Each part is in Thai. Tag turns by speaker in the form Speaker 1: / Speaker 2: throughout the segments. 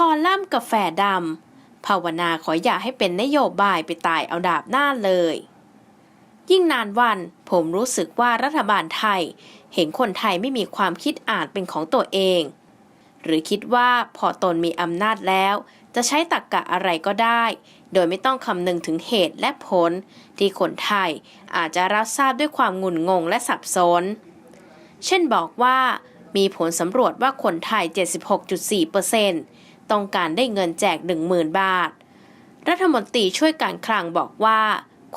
Speaker 1: คอลัมน์กาแฟดำภาวนาขออย่าให้เป็นนโยบายไปตายเอาดาบหน้าเลย ยิ่งนานวันผมรู้สึกว่ารัฐบาลไทย เห็นคนไทยไม่มีความคิดอ่านเป็นของตัวเอง หรือคิดว่าพอตนมีอำนาจแล้ว จะใช้ตรกกะอะไรก็ได้ โดยไม่ต้องคำนึงถึงเหตุและผล ที่คนไทยอาจจะรับทราบด้วยความงุนงงและสับสน เช่นบอกว่ามีผลสำรวจว่าคนไทย 76.4% ต้องการได้เงินแจก 10,000 บาท รัฐมนตรีช่วยการคลังบอกว่า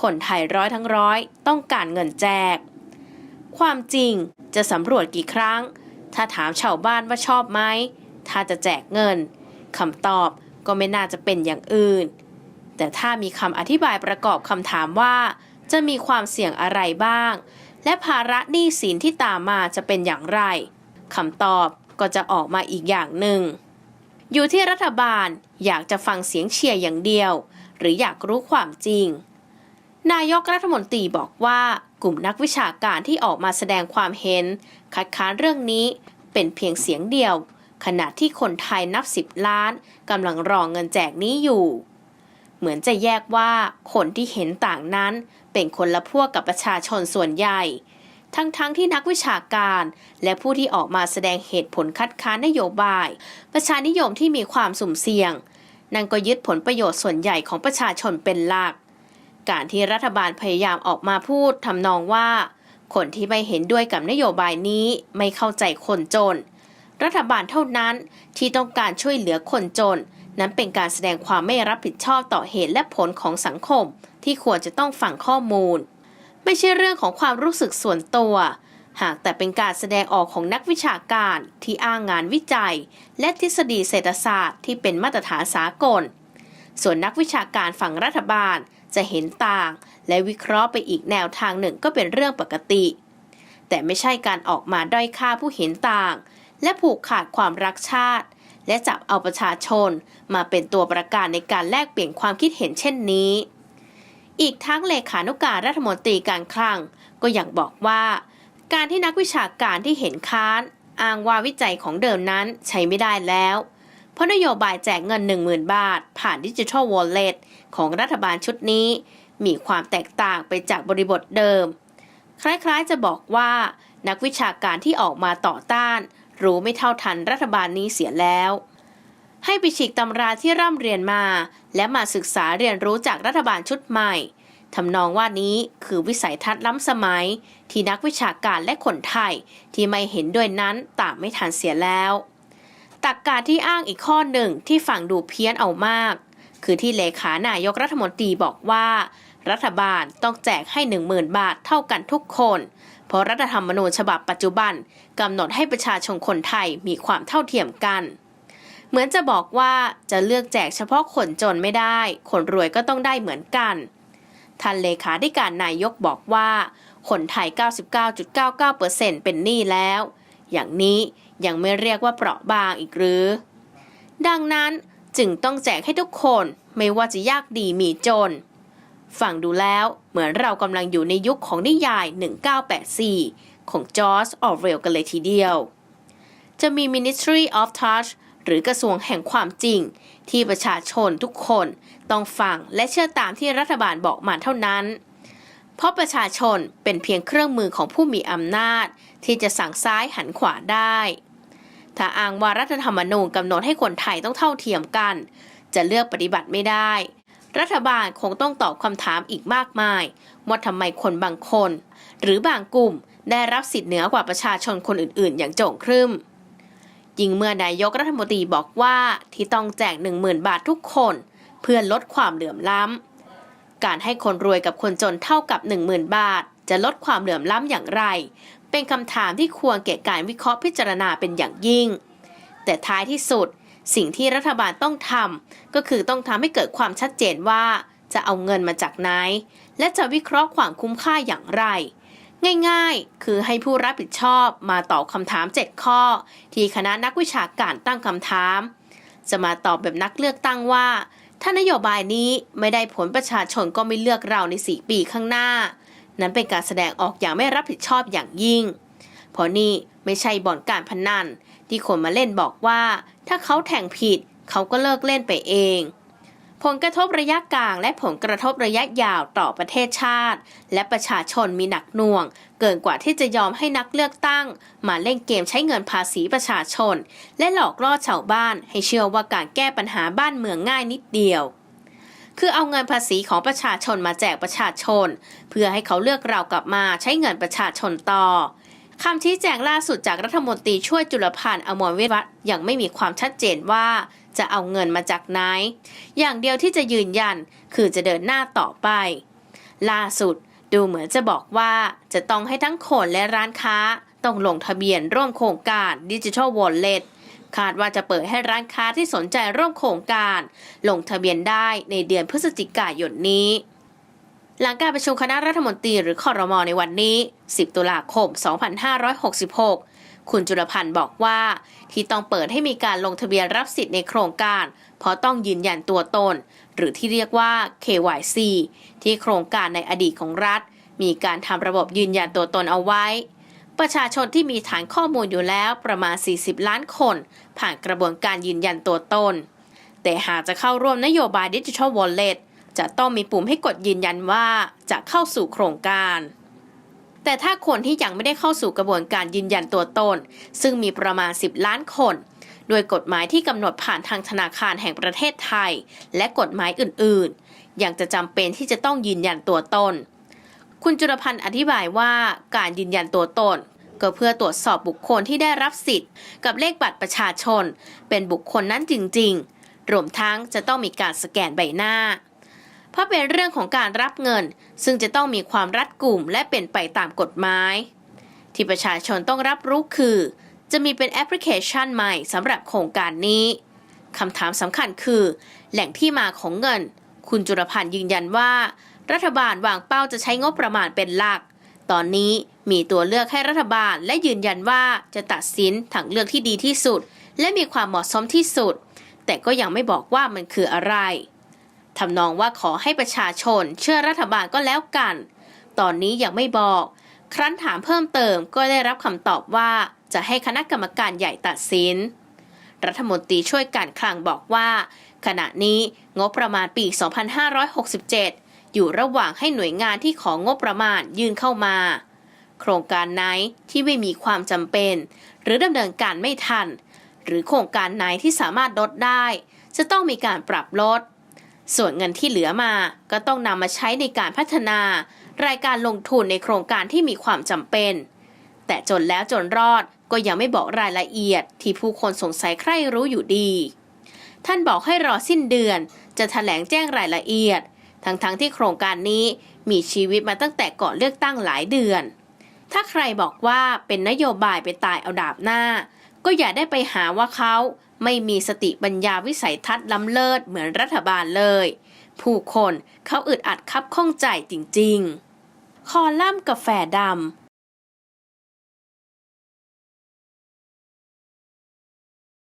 Speaker 1: คนไทยร้อยทั้งร้อยต้องการเงินแจก ความจริงจะสำรวจกี่ครั้ง ถ้าถามชาวบ้านว่าชอบไหม ถ้าจะแจกเงินคำตอบก็ไม่น่าจะเป็นอย่างอื่น แต่ถ้ามีคำอธิบายประกอบคำถามว่า จะมีความเสี่ยงอะไรบ้าง และภาระหนี้สินที่ตามมาจะเป็นอย่างไรคำตอบก็จะออกมาอีกอย่างหนึ่ง อยู่ที่รัฐบาลอยากจะฟังเสียงเชียร์อย่างเดียว หรืออยากรู้ความจริง นายกรัฐมนตรีบอกว่ากลุ่มนักวิชาการที่ออกมาแสดงความเห็น คัดค้านเรื่องนี้เป็นเพียงเสียงเดียว ขณะที่คนไทยนับสิบล้านกำลังรอเงินแจกนี้อยู่ เหมือนจะแยกว่าคนที่เห็นต่างนั้นเป็นคนละพวกกับประชาชนส่วนใหญ่ ทั้งๆทที่นักวิชาการ และผู้ที่ออกมาแสดงเหตุผลคัดค้านนโยบาย ประชานิยมที่มีความสุ่มเสี่ยง นั่นก็ยึดผลประโยชน์ส่วนใหญ่ของประชาชนเป็นหลัก การที่รัฐบาลพยายามออกมาพูดทำนองว่า คนที่ไม่เห็นด้วยกับนโยบายนี้ไม่เข้าใจคนจน รัฐบาลเท่านั้นที่ต้องการช่วยเหลือคนจน นั้นเป็นการแสดงความไม่รับผิดชอบต่อเหตุและผลของสังคม ที่ควรจะต้องฟังข้อมูล ไม่ใช่เรื่องของความรู้สึกส่วนตัว หากแต่เป็นการแสดงออกของนักวิชาการที่อ้างงานวิจัย และทฤษฎีเศรษฐศาสตร์ที่เป็นมาตรฐานสากล ส่วนนักวิชาการฝั่งรัฐบาลจะเห็นต่าง และวิเคราะห์ไปอีกแนวทางหนึ่งก็เป็นเรื่องปกติ แต่ไม่ใช่การออกมาด้อยค่าผู้เห็นต่าง และผูกขาดความรักชาติ และจับเอาประชาชนมาเป็นตัวประกันในการแลกเปลี่ยนความคิดเห็นเช่นนี้ อีกทั้งเลขานุการรัฐมนตรีการคลัง ก็ยังบอกว่า การที่นักวิชาการที่เห็นค้าน อ้างว่าวิจัยของเดิมนั้นใช้ไม่ได้แล้ว เพราะนโยบายแจกเงิน 10,000 บาท ผ่านดิจิทัลวอลเล็ตของรัฐบาลชุดนี้ มีความแตกต่างไปจากบริบทเดิม คล้ายๆจะบอกว่านักวิชาการที่ออกมาต่อต้าน รู้ไม่เท่าทันรัฐบาลนี้เสียแล้ว ให้ไปฉีกตำราที่ร่ำเรียนมา และมาศึกษาเรียนรู้จากรัฐบาลชุดใหม่ทำนองว่านี้คือวิสัยทัศน์ล้ำสมัย ที่นักวิชาการและคนไทย ที่ไม่เห็นด้วยนั้นตามไม่ทันเสียแล้วตักกาที่อ้างอีกข้อหนึ่งที่ฟังดูเพี้ยนเอามาก คือที่เลขานายกรัฐมนตรีบอกว่า รัฐบาลต้องแจกให้ 10,000 บาทเท่ากันทุกคน เพราะรัฐธรรมนูญฉบับปัจจุบันกำหนดให้ประชาชนคนไทยมีความเท่าเทียมกัน เหมือนจะบอกว่าจะเลือกแจกเฉพาะคนจนไม่ได้ คนรวยก็ต้องได้เหมือนกัน ท่านเลขาธิการนายกบอกว่า คนไทย 99.99%เป็นหนี้แล้ว อย่างนี้ยังไม่เรียกว่าเปราะบางอีกหรือ ดังนั้นจึงต้องแจกให้ทุกคนไม่ว่าจะยากดีมีจน ฟังดูแล้วเหมือนเรากำลังอยู่ในยุคของนิยาย 1984 ของจอร์จออเวลกันเลยทีเดียว จะมี Ministry of Touch หรือกระทรวงแห่งความจริง ที่ประชาชนทุกคนต้องฟังและเชื่อตามที่รัฐบาลบอกมาเท่านั้น เพราะประชาชนเป็นเพียงเครื่องมือของผู้มีอำนาจ ที่จะสั่งซ้ายหันขวาได้ ถ้าอ้างว่ารัฐธรรมนูญกำหนดให้คนไทยต้องเท่าเทียมกัน จะเลือกปฏิบัติไม่ได้ รัฐบาลคงต้องตอบคำถามอีกมากมาย ว่าทำไมคนบางคน หรือบางกลุ่มได้รับสิทธิ์เหนือกว่าประชาชนคนอื่น ๆ อย่างโจ่งครึ่ม ยิ่งเมื่อนายกรัฐมนตรีบอกว่าที่ต้องแจก 10,000 บาททุกคน เพื่อลดความเหลื่อมล้ำ การให้คนรวยกับคนจนเท่ากับ 10,000 บาท จะลดความเหลื่อมล้ำอย่างไร เป็นคำถามที่ควรแก่การวิเคราะห์พิจารณาเป็นอย่างยิ่ง แต่ท้ายที่สุด สิ่งที่รัฐบาลต้องทำก็คือต้องทำให้เกิดความชัดเจนว่าจะเอาเงินมาจากไหน และจะวิเคราะห์ความคุ้มค่าอย่างไร ง่ายๆ คือให้ผู้รับผิดชอบมาตอบคำถาม 7 ข้อ ที่คณะนักวิชาการตั้งคำถาม จะมาตอบแบบนักเลือกตั้งว่า ถ้านโยบายนี้ไม่ได้ผลประชาชนก็ไม่เลือกเราใน 4 ปีข้างหน้า นั้นเป็นการแสดงออกอย่างไม่รับผิดชอบอย่างยิ่ง เพราะนี่ไม่ใช่บ่อนการพนันที่คนมาเล่นบอกว่า ถ้าเขาแทงผิดเขาก็เลิกเล่นไปเอง ผลกระทบระยะกลางและผลกระทบระยะยาวต่อประเทศชาติ และประชาชนมีหนักหน่วง เกินกว่าที่จะยอมให้นักเลือกตั้ง มาเล่นเกมใช้เงินภาษีประชาชน และหลอกล่อชาวบ้านให้เชื่อว่าการแก้ปัญหาบ้านเมืองง่ายนิดเดียว คือเอาเงินภาษีของประชาชนมาแจกประชาชน เพื่อให้เขาเลือกเรากลับมาใช้เงินประชาชนต่อคำชี้แจงล่าสุดจากรัฐมนตรีช่วยจุลพันธ์อมรวิวัฒยังไม่มีความชัดเจนว่า จะเอาเงินมาจากไหน อย่างเดียวที่จะยืนยันคือจะเดินหน้าต่อไป ล่าสุดดูเหมือนจะบอกว่าจะต้องให้ทั้งคนและร้านค้า ต้องลงทะเบียนร่วมโครงการดิจิทัลวอลเล็ตคาดว่าจะเปิดให้ร้านค้าที่สนใจร่วมโครงการ ลงทะเบียนได้ในเดือนพฤศจิกายนนี้ หลังการประชุมคณะรัฐมนตรีหรือคอรมอในวันนี้ 10 ตุลาคม 2566 คุณจุลพันธ์บอกว่า ที่ต้องเปิดให้มีการลงทะเบียนรับสิทธิ์ในโครงการ เพราะต้องยืนยันตัวตน หรือที่เรียกว่า KYC ที่โครงการในอดีตของรัฐ มีการทำระบบยืนยันตัวตนเอาไว้ ประชาชนที่มีฐานข้อมูลอยู่แล้วประมาณ 40 ล้านคน ผ่านกระบวนการยืนยันตัวตน แต่หากจะเข้าร่วมนโยบายดิจิทัลวอลเล็ตจะต้องมีปุ่มให้กดยืนยันว่าจะเข้าสู่โครงการ แต่ถ้าคนที่ยังไม่ได้เข้าสู่กระบวนการยืนยันตัวตน ซึ่งมีประมาณ 10 ล้านคนโดยกฎหมายที่กำหนดผ่านทางธนาคารแห่งประเทศไทย และกฎหมายอื่นๆ ยังจะจำเป็นที่จะต้องยืนยันตัวตน คุณจุลพันธ์อธิบายว่าการยืนยันตัวตน ก็เพื่อตรวจสอบบุคคลที่ได้รับสิทธิ์ กับเลขบัตรประชาชน เป็นบุคคลนั้นจริง ๆ รวมทั้งจะต้องมีการสแกนใบหน้า เพราะเป็นเรื่องของการรับเงิน ซึ่งจะต้องมีความรัดกุมและเป็นไปตามกฎหมาย ที่ประชาชนต้องรับรู้คือ จะมีเป็นแอปพลิเคชันใหม่สำหรับโครงการนี้คำถามสำคัญคือ แหล่งที่มาของเงิน คุณจุลพันธ์ยืนยันว่า รัฐบาลวางเป้าจะใช้งบประมาณเป็นหลัก ตอนนี้มีตัวเลือกให้รัฐบาลและยืนยันว่าจะตัดสินทางเลือกที่ดีที่สุด และมีความเหมาะสมที่สุด แต่ก็ยังไม่บอกว่ามันคืออะไร ทำนองว่าขอให้ประชาชนเชื่อรัฐบาลก็แล้วกัน ตอนนี้ยังไม่บอก ครั้นถามเพิ่มเติมก็ได้รับคำตอบว่าจะให้คณะกรรมการใหญ่ตัดสิน รัฐมนตรีช่วยการคลังบอกว่า ขณะนี้งบประมาณปี 2567 อยู่ระหว่างให้หน่วยงานที่ของงบประมาณยื่นเข้ามา โครงการไหนที่ไม่มีความจำเป็น หรือดำเนินการไม่ทัน หรือโครงการไหนที่สามารถลดได้ จะต้องมีการปรับลด ส่วนเงินที่เหลือมาก็ต้องนำมาใช้ในการพัฒนา รายการลงทุนในโครงการที่มีความจำเป็น แต่จนแล้วจนรอดก็ยังไม่บอกรายละเอียดที่ผู้คนสงสัยใคร่รู้อยู่ดี ท่านบอกให้รอสิ้นเดือนจะถแถลงแจ้งรายละเอียด ทั้งๆทที่โครงการนี้มีชีวิตมาตั้งแต่ก่อนเลือกตั้งหลายเดือน ถ้าใครบอกว่าเป็นนโยบายไปตายเอาดาบหน้า ก็อย่าได้ไปหาว่าเขา ไม่มีสติปัญญาวิสัยทัศน์ล้ำเลิศเหมือนรัฐบาลเลย ผู้คนเขาอึดอัดคับข้องใจจริงๆ คอลัมน์กาแฟด